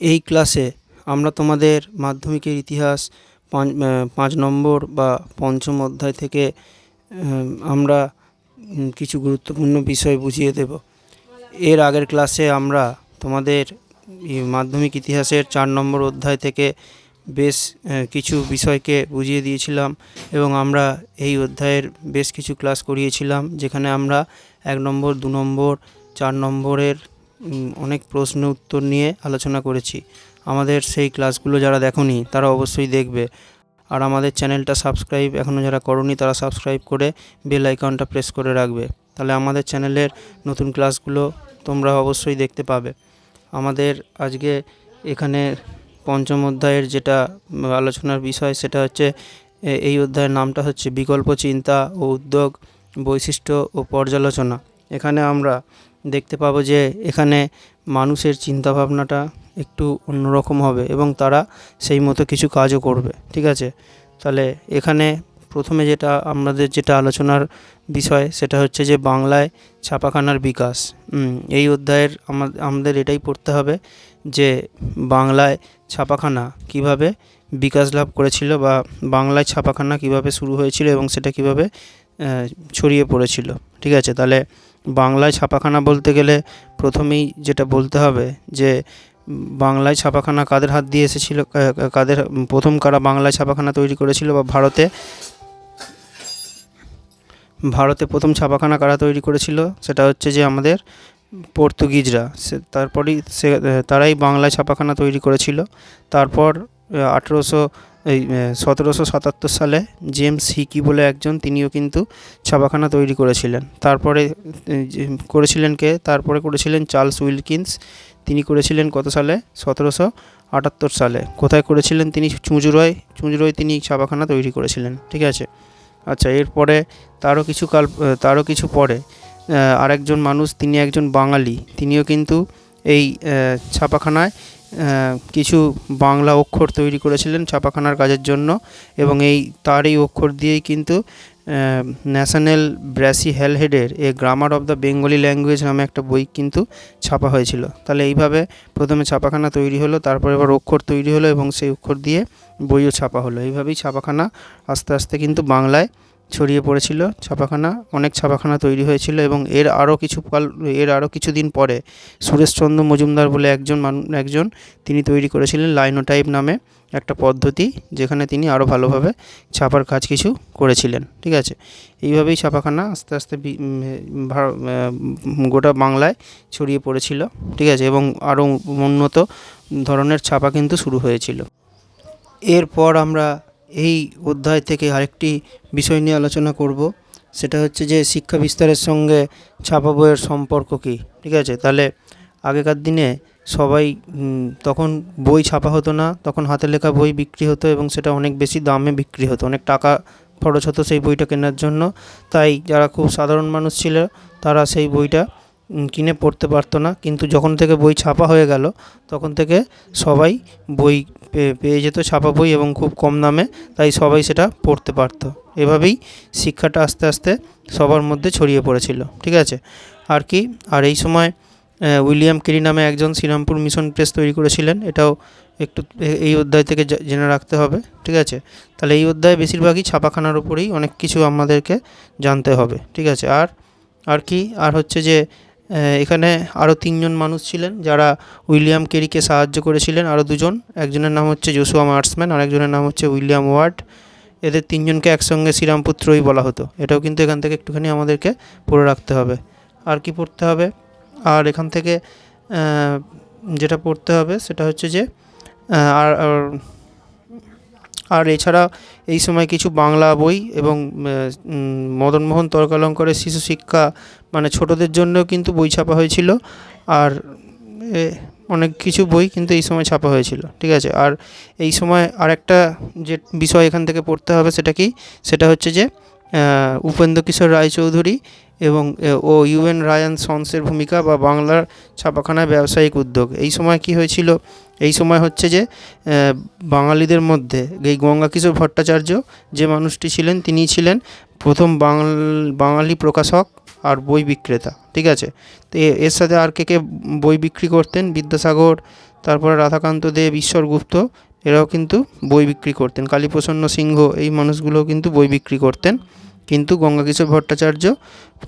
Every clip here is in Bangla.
এই ক্লাসে আমরা তোমাদের মাধ্যমিকের ইতিহাস, পাঁচ নম্বর বা পঞ্চম অধ্যায় থেকে আমরা কিছু গুরুত্বপূর্ণ বিষয় বুঝিয়ে দেব। এর আগের ক্লাসে আমরা তোমাদের মাধ্যমিক ইতিহাসের চার নম্বর অধ্যায় থেকে বেশ কিছু বিষয়কে বুঝিয়ে দিয়েছিলাম এবং আমরা এই অধ্যায়ের বেশ কিছু ক্লাস করিয়েছিলাম, যেখানে আমরা এক নম্বর, দু নম্বর, চার নম্বরের অনেক প্রশ্ন উত্তর নিয়ে আলোচনা করেছি। আমাদের সেই ক্লাসগুলো যারা দেখোনি, তারা অবশ্যই দেখবে। আর আমাদের চ্যানেলটা সাবস্ক্রাইব এখনও যারা করনি, তারা সাবস্ক্রাইব করে বেল আইকনটা প্রেস করে রাখবে। তাহলে আমাদের চ্যানেলের নতুন ক্লাসগুলো তোমরা অবশ্যই দেখতে পাবে। আমাদের আজকে এখানে পঞ্চম অধ্যায়ের যেটা আলোচনার বিষয়, সেটা হচ্ছে এই অধ্যায়ের নামটা হচ্ছে বিকল্প চিন্তা ও উদ্যোগ, বৈশিষ্ট্য ও পর্যালোচনা। এখানে আমরা দেখতে পাবো যে এখানে মানুষের চিন্তাভাবনাটা একটু অন্যরকম হবে এবং তারা সেই মতো কিছু কাজও করবে, ঠিক আছে? তাহলে এখানে প্রথমে যেটা আমাদের যেটা আলোচনার বিষয় সেটা হচ্ছে যে বাংলায় ছাপাখানার বিকাশ। এই অধ্যায়ের আমাদের এটাই পড়তে হবে যে বাংলায় ছাপাখানা কীভাবে বিকাশ লাভ করেছিল বা বাংলায় ছাপাখানা কীভাবে শুরু হয়েছিল এবং সেটা কীভাবে ছড়িয়ে পড়েছিল, ঠিক আছে? তাহলে বাংলায় ছাপাখানা বলতে গেলে প্রথমেই যেটা বলতে হবে যে, বাংলায় ছাপাখানা কাদের হাত দিয়ে এসেছিল কাদের, প্রথম কারা বাংলায় ছাপাখানা তৈরি করেছিল বা ভারতে? ভারতে প্রথম ছাপাখানা কারা তৈরি করেছিল? সেটা হচ্ছে যে আমাদের পর্তুগিজরা। সে, তারপরেই সে, তারাই বাংলায় ছাপাখানা তৈরি করেছিল। তারপর, আঠেরোশো এই সতেরোশো সাতাত্তর সালে জেমস হিকি বলে একজন, তিনিও কিন্তু ছাপাখানা তৈরি করেছিলেন। তারপরে করেছিলেন কে? তারপরে করেছিলেন চার্লস উইলকিন্স। তিনি করেছিলেন কত সালে? সতেরোশো আটাত্তর সালে। কোথায় করেছিলেন তিনি? চুঁচুড়ায় চুঁচুড়ায় তিনি ছাপাখানা তৈরি করেছিলেন, ঠিক আছে? আচ্ছা এরপরে তারও কিছু কাল তারও কিছু পরে আরেকজন মানুষ, তিনি একজন বাঙালি। তিনিও কিন্তু এই ছাপাখানায় কিছু বাংলা অক্ষর তৈরি করেছিলেন ছাপাখানার কাজের জন্য এবং এই তার এই অক্ষর দিয়েই কিন্তু Nathaniel Brassey হ্যালহেডের a grammar of the Bengali language নামে একটা বই কিন্তু ছাপা হয়েছিল। তাহলে এইভাবে প্রথমে ছাপাখানা তৈরি হলো, তারপর এবার অক্ষর তৈরি হলো এবং সেই অক্ষর দিয়ে বইও ছাপা হলো। এইভাবেই ছাপাখানা আস্তে আস্তে কিন্তু বাংলায় ছড়িয়ে পড়েছিল, ছাপাখানা, অনেক ছাপাখানা তৈরি হয়েছিল এবং এর আরও কিছু কাল, এর আরও কিছুদিন পরে সুরেশচন্দ্র মজুমদার বলে একজন মানু, একজন তিনি তৈরি করেছিলেন লাইনোটাইপ নামে একটা পদ্ধতি যেখানে তিনি আরও ভালোভাবে ছাপার কাজ কিছু করেছিলেন, ঠিক আছে? এইভাবেই ছাপাখানা আস্তে আস্তে গোটা বাংলায় ছড়িয়ে পড়েছিল, ঠিক আছে? এবং আরও উন্নত ধরনের ছাপা কিন্তু শুরু হয়েছিল। এরপর আমরা এই অধ্যায় থেকে আরেকটি বিষয় নিয়ে আলোচনা করব। সেটা হচ্ছে যে শিক্ষা বিস্তারের সঙ্গে ছাপা বইয়ের সম্পর্ক কী? ঠিক আছে? তাহলে আগেকার দিনে সবাই তখন বই ছাপা হতো না, তখন হাতে লেখা বই বিক্রি হতো এবং সেটা অনেক বেশি দামে বিক্রি হতো। অনেক টাকা খরচ হতো সেই বইটা কেনার জন্য। তাই যারা খুব সাধারণ মানুষ ছিল, তারা সেই বইটা কিনে পড়তে পারতো না। কিন্তু যখন থেকে বই ছাপা হয়ে গেল, তখন থেকে সবাই বই পেয়ে যেত ছাপা বই এবং খুব কম দামে, তাই সবাই সেটা পড়তে পারতো। এভাবেই শিক্ষাটা আস্তে আস্তে সবার মধ্যে ছড়িয়ে পড়েছিল, ঠিক আছে? আর কি, আর এই সময় উইলিয়াম কেরি নামে একজন শ্রীরামপুর মিশন প্রেস তৈরি করেছিলেন। এটাও একটু এই অধ্যায় থেকে জেনে রাখতে হবে, ঠিক আছে? তাহলে এই অধ্যায়ে বেশিরভাগই ছাপাখানার উপরেই অনেক কিছু আমাদেরকে জানতে হবে, ঠিক আছে? আর আর কি, আর হচ্ছে যে এখানে আরও তিনজন মানুষ ছিলেন যারা উইলিয়াম কেরিকে সাহায্য করেছিলেন আরও দুজন। একজনের নাম হচ্ছে জোশুয়া মার্সম্যান, আরেকজনের নাম হচ্ছে উইলিয়াম ওয়ার্ড। এদের তিনজনকে একসঙ্গে শ্রীরামপুত্রই বলা হতো। এটাও কিন্তু এখান থেকে একটুখানি আমাদেরকে পড়ে রাখতে হবে। আর কি পড়তে হবে? আর এখান থেকে যেটা পড়তে হবে সেটা হচ্ছে যে আর আর এছাড়া এই সময় কিছু বাংলা বই এবং মদনমোহন তর্কালঙ্কারের শিশু শিক্ষা মানে ছোটোদের জন্যও কিন্তু বই ছাপা হয়েছিল। আর অনেক কিছু বই কিন্তু এই সময় ছাপা হয়েছিল, ঠিক আছে? আর এই সময় আরেকটা যে বিষয় এখান থেকে পড়তে হবে সেটা কি? সেটা হচ্ছে যে উপেন্দ্র কিশোর রায়চৌধুরী এবং ও ইউএন রায়ান সন্সের ভূমিকা বা বাংলার ছাপাখানায় ব্যবসায়িক উদ্যোগ। এই সময় কি হয়েছিল? এই সময় হচ্ছে যে বাঙালিদের মধ্যে এই গঙ্গাকিশোর ভট্টাচার্য যে মানুষটি ছিলেন, তিনি ছিলেন প্রথম বাঙাল প্রকাশক আর বই বিক্রেতা, ঠিক আছে? তো, এর সাথে আর কে কে বই বিক্রি করতেন? বিদ্যাসাগর, তারপরে রাধাকান্ত দেব, ঈশ্বর গুপ্ত, এরাও কিন্তু বই বিক্রি করতেন। কালীপ্রসন্ন সিংহ, এই মানুষগুলোও কিন্তু বই বিক্রি করতেন। কিন্তু গঙ্গাকিশোর ভট্টাচার্য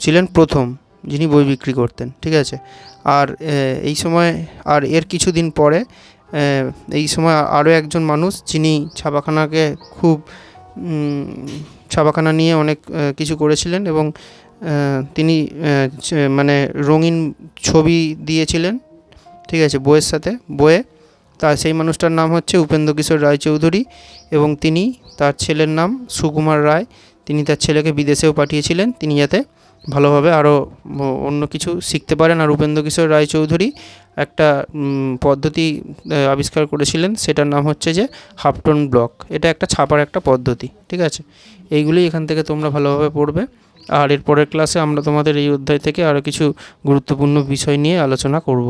ছিলেন প্রথম, যিনি বই বিক্রি করতেন, ঠিক আছে? আর এই সময়, আর এর কিছুদিন পরে এই সময় আরও একজন মানুষ, যিনি ছাপাখানাকে খুব ছাপাখানা নিয়ে অনেক কিছু করেছিলেন এবং তিনি মানে রঙিন ছবি দিয়েছিলেন, ঠিক আছে, বইয়ের সাথে, বইয়ে। তা সেই মানুষটার নাম হচ্ছে উপেন্দ্র কিশোর রায়চৌধুরী এবং তিনি তার ছেলের নাম সুকুমার রায়। তিনি তার ছেলেকে বিদেশেও পাঠিয়েছিলেন। তিনি যাতে ভালোভাবে আরও অন্য কিছু শিখতে পারেন। আর উপেন্দ্র কিশোর রায়চৌধুরী একটা পদ্ধতি আবিষ্কার করেছিলেন। সেটার নাম হচ্ছে যে হাফটন ব্লক। এটা একটা ছাপার একটা পদ্ধতি, ঠিক আছে? এইগুলি এখান থেকে তোমরা ভালোভাবে পড়বে। আর এরপরের ক্লাসে আমরা তোমাদের এই অধ্যায় থেকে আরও কিছু গুরুত্বপূর্ণ বিষয় নিয়ে আলোচনা করব।